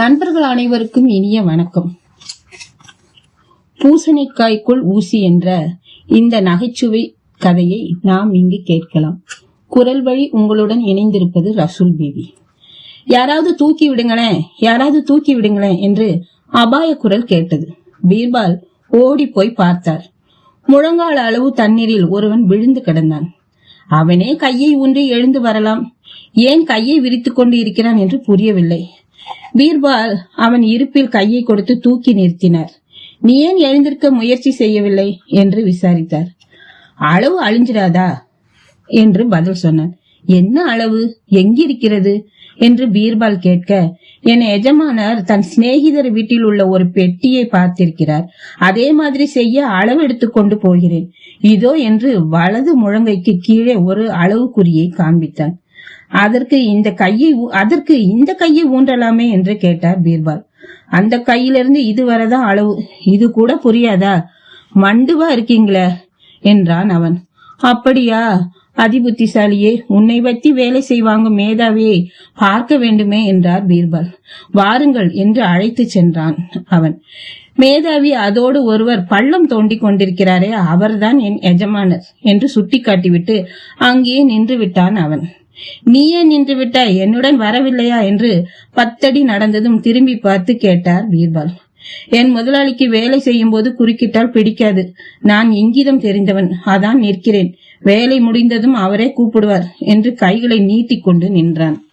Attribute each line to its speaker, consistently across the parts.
Speaker 1: நண்பர்கள் அனைவருக்கும் இனிய வணக்கம். பூசணிக்காய்க்குள் ஊசி என்ற இந்த நகைச்சுவை கதையை நாம் இங்கு கேட்கலாம். குரல் வழி உங்களுடன் இணைந்திருப்பது ரசூல் பேபி. யாராவது தூக்கி விடுங்களேன் யாராவது தூக்கி விடுங்களேன் என்று அபாய குரல் கேட்டது. பீர்பால் ஓடி போய் பார்த்தார். முழங்கால அளவு தண்ணீரில் ஒருவன் விழுந்து கிடந்தான். அவனே கையை ஊன்றி எழுந்து வரலாம். ஏன் கையை விரித்துக் கொண்டு இருக்கிறான் என்று புரியவில்லை. பீர்பால் அவன் இருப்பில் கையை கொடுத்து தூக்கி நிறுத்தினார். நீ ஏன் எழுந்திருக்க முயற்சி செய்யவில்லை? என்று விசாரித்தார். அளவு அழிஞ்சிடாதா? என்று பதில் சொன்னார். என்ன அளவு? எங்கிருக்கிறது? என்று பீர்பால் கேட்க என் எஜமானர் தன் சிநேகிதர் வீட்டில் உள்ள ஒரு பெட்டியை பார்த்திருக்கிறார். அதே மாதிரி செய்ய அளவு எடுத்துக்கொண்டு போகிறேன். இதோ என்று வலது முழங்கைக்கு கீழே ஒரு அளவு குறியை காண்பித்தான். அதற்கு இந்த கையை ஊ- அதற்கு இந்த கையை ஊன்றலாமே என்று கேட்டார் பீர்பால். அந்த கையிலிருந்து இது வரதா அளவு? இது கூட புரியாதா? மண்டுவா இருக்கீங்களே? என்றான் அவன். அப்படியா அதிபுத்திசாலியே உன்னை பற்றி வேலை செய்வாங்க மேதாவியை பார்க்க வேண்டுமே என்றார் பீர்பால். வாருங்கள் என்று அழைத்து சென்றான் அவன். மேதாவி அதோடு ஒருவர் பள்ளம் தோண்டி கொண்டிருக்கிறாரே அவர்தான் என் எஜமானர் என்று சுட்டிக்காட்டிவிட்டு அங்கேயே நின்று விட்டான் அவன். நீயே நின்று விட்டாய் என்னுடன் வரவில்லையா என்று பத்தடி நடந்ததும் திரும்பி பார்த்து கேட்டார் பீர்பால். என் முதலாளிக்கு வேலை செய்யும் போது குறுக்கிட்டால் பிடிக்காது. நான் இங்கிதம் தெரிந்தவன் அதான் நிற்கிறேன். வேலை முடிந்ததும் அவரே கூப்பிடுவார் என்று கைகளை நீட்டிக்கொண்டு நின்றான்.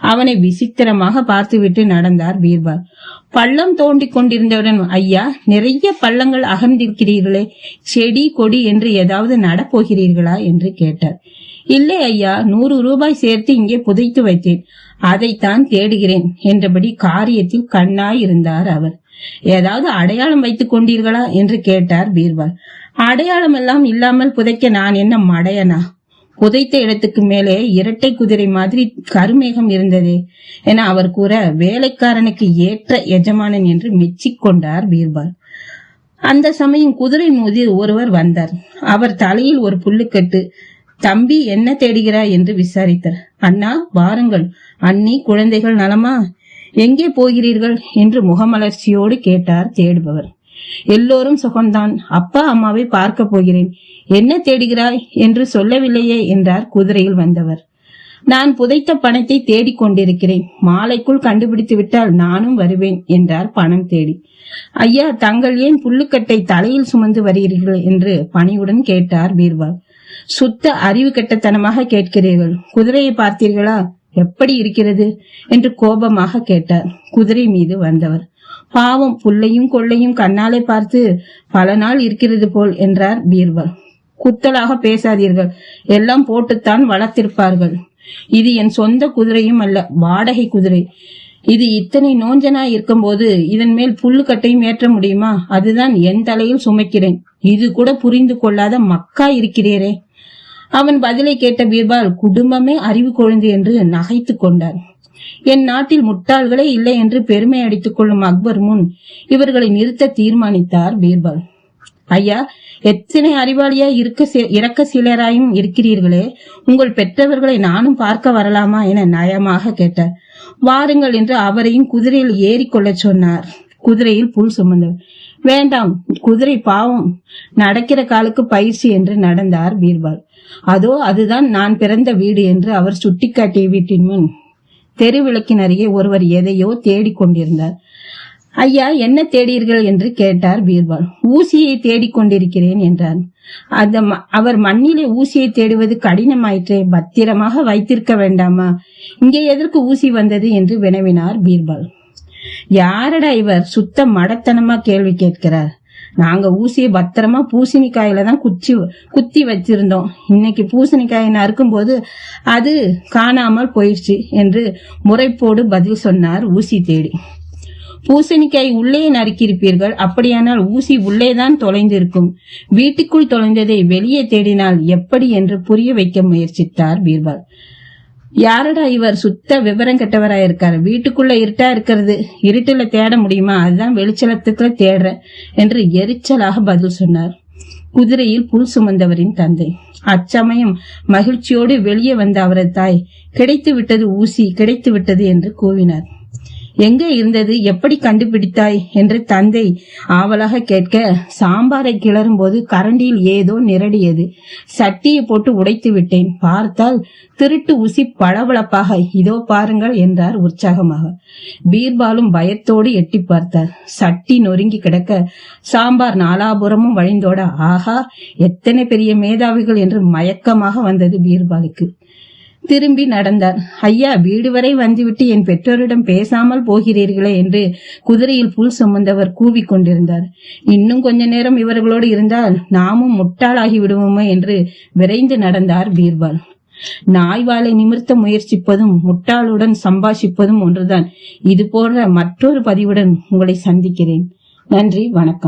Speaker 1: அவனை விசித்திரமாக பார்த்துவிட்டு நடந்தார் பீர்பால். பள்ளம் தோண்டிக் கொண்டிருந்தவுடன் ஐயா நிறைய பள்ளங்கள் அகர்ந்திருக்கிறீர்களே செடி கொடி என்று ஏதாவது நடப்போகிறீர்களா? என்று கேட்டார். இல்லை ஐயா நூறு ரூபாய் சேர்த்து இங்கே புதைத்து வைத்தேன். அதைத்தான் தேடுகிறேன் என்றபடி காரியத்தில் கண்ணாய் இருந்தார் அவர். ஏதாவது அடையாளம் வைத்துக் கொண்டீர்களா என்று கேட்டார் பீர்பால். அடையாளம் எல்லாம் இல்லாமல் புதைக்க நான் என்ன மடையனா? புதைத்த இடத்துக்கு மேலே இரட்டை குதிரை மாதிரி கருமேகம் இருந்ததே என அவர் கூற வேலைக்காரனுக்கு ஏற்ற எஜமானன் என்று மெச்சிக்கொண்டார் பீர்பால். அந்த சமயம் குதிரை மோதி ஒருவர் வந்தார். அவர் தலையில் ஒரு புல்லுக்கட்டு தம்பி என்ன தேடுகிறாய் என்று விசாரித்தார் அண்ணா வாருங்கள். அண்ணி குழந்தைகள் நலமா? எங்கே போகிறீர்கள்? என்று முகமலர்ச்சியோடு கேட்டார் தேடுபவர். எல்லோரும் சுகம்தான். அப்பா அம்மாவை பார்க்க போகிறேன். என்ன தேடுகிறாய்? என்று சொல்லவில்லையே என்றார் குதிரையில் வந்தவர். நான் புதைத்த பணத்தை தேடிக் கொண்டிருக்கிறேன். மாலைக்குள் கண்டுபிடித்து விட்டால் நானும் வருவேன் என்றார் பணம் தேடி. ஐயா தங்கள் ஏன் புல்லுக்கட்டை தலையில் சுமந்து வருகிறீர்கள்? என்று பணியுடன் கேட்டார் பீர்பால். சுத்த அறிவு கெட்டத்தனமாக கேட்கிறீர்கள். குதிரையை பார்த்தீர்களா? எப்படி இருக்கிறது? என்று கோபமாக கேட்டார். குதிரை மீது வந்தவர். பாவம் புல்லையும் கொள்ளையும் கண்ணாலே பார்த்து பல நாள் இருக்கிறது போல் என்றார் பீர்பல். குத்தலாக பேசாதீர்கள். எல்லாம் போட்டுத்தான் வளர்த்திருப்பார்கள். இது என் சொந்த குதிரையும் அல்ல வாடகை குதிரை. இது இத்தனை நோஞ்சனா இருக்கும்போது இதன் மேல் புல்லுக்கட்டையும் ஏற்ற முடியுமா? அதுதான் என் தலையில் சுமைக்கிறேன். இது கூட புரிந்து கொள்ளாத மக்கா இருக்கிறீரே. அவன் பதிலை கேட்ட பீர்பால் குடும்பமே அறிவு கொழுந்து என்று நகைத்துக் கொண்டார் என் நாட்டில் முட்டாள்களே இல்லை என்று பெருமை அடித்துக் கொள்ளும் அக்பர் முன் இவர்களை நிறுத்த தீர்மானித்தார் பீர்பால். ஐயா எத்தனை அறிவாளியா இருக்க இறக்க சிலராயும் இருக்கிறீர்களே. உங்கள் பெற்றவர்களை நானும் பார்க்க வரலாமா? என நயமாக கேட்டார். வாருங்கள் என்று அவரையும் குதிரையில் ஏறிக்கொள்ளச் சொன்னார். குதிரையில் புல் சுமந்தவர். வேண்டாம் குதிரை பாவம். நடக்கிற காலுக்கு பயிற்சி என்று நடந்தார் பீர்பால். அதோ அதுதான் நான் பிறந்த வீடு என்று அவர் சுட்டிக்காட்டிய வீட்டின் முன். தெருவிளக்கின் அருகே ஒருவர் எதையோ தேடிக்கொண்டிருந்தார் ஐயா என்ன தேடீர்கள் என்று கேட்டார் பீர்பால். ஊசியை தேடிக் கொண்டிருக்கிறேன் என்றார் அந்த ம- அவர் மண்ணிலே ஊசியை தேடுவது கடினமாயிற்றே பத்திரமாக வைத்திருக்க வேண்டாமா? இங்கே எதற்கு ஊசி வந்தது என்று வினவினார் பீர்பால். யாரடா இவர் சுத்த மடத்தனமா கேள்வி கேட்கிறார்? நாங்க ஊசியை பத்திரமா பூசணிக்காயில தான் குச்சி குத்தி வச்சிருந்தோம். இன்னைக்கு பூசணிக்காயை நறுக்கும்போது அது காணாமல் போயிடுச்சு என்று முறைப்போடு பதில் சொன்னார் ஊசி தேடி. பூசணிக்காய் உள்ளே நறுக்கியிருப்பீர்கள். அப்படியானால் ஊசி உள்ளேதான் தொலைந்திருக்கும். வீட்டுக்குள் தொலைந்ததை வெளியே தேடினால் எப்படி என்று புரிய வைக்க முயற்சித்தார் பீர்பால் யாரடா இவர் சுத்த விவரம் கெட்டவரா இருக்காரு? வீட்டுக்குள்ள இருட்டா இருக்கிறது. இருட்டுல தேட முடியுமா? அதுதான் வெளிச்சலத்துக்குள்ள தேடுறேன் என்று எரிச்சலாக பதில் சொன்னார். குதிரையில் புல் சுமந்தவரின் தந்தை. அச்சமயம் மகிழ்ச்சியோடு வெளியே வந்த அவரது தாய் கிடைத்து விட்டது ஊசி கிடைத்து விட்டது என்று கூவினார். எங்கே இருந்தது? எப்படி கண்டுபிடித்தாய்? என்று தந்தை ஆவலாக கேட்க சாம்பாரை கிளறும் போது கரண்டியில் ஏதோ நிரடியது. சட்டியை போட்டு உடைத்து விட்டேன். பார்த்தால் திருட்டு ஊசி பளபளப்பாக இதோ பாருங்கள் என்றார் உற்சாகமாக. பீர்பாலும் பயத்தோடு எட்டி பார்த்தார். சட்டி நொறுங்கி கிடக்க சாம்பார் நாலாபுரமும் வழிந்தோட. ஆஹா எத்தனை பெரிய மேதாவிகள் என்று மயக்கமாக வந்தது பீர்பாலுக்கு. திரும்பி நடந்தார். ஐயா வீடு வரை வந்துவிட்டு என் பெற்றோரிடம் பேசாமல் போகிறீர்களே? என்று குதிரையில் புல் சுமந்தவர் கூவிக் கொண்டிருந்தார். இன்னும் கொஞ்ச நேரம் இவர்களோடு இருந்தால் நாமும் முட்டாளாகி விடுவோமோ? என்று விரைந்து நடந்தார் பீர்பால். நாய் வாளை நிமிர்த்த முயற்சிப்பதும் முட்டாளுடன் சம்பாஷிப்பதும் ஒன்றுதான். இது போன்ற மற்றொரு பதிவுடன் உங்களை சந்திக்கிறேன். நன்றி வணக்கம்.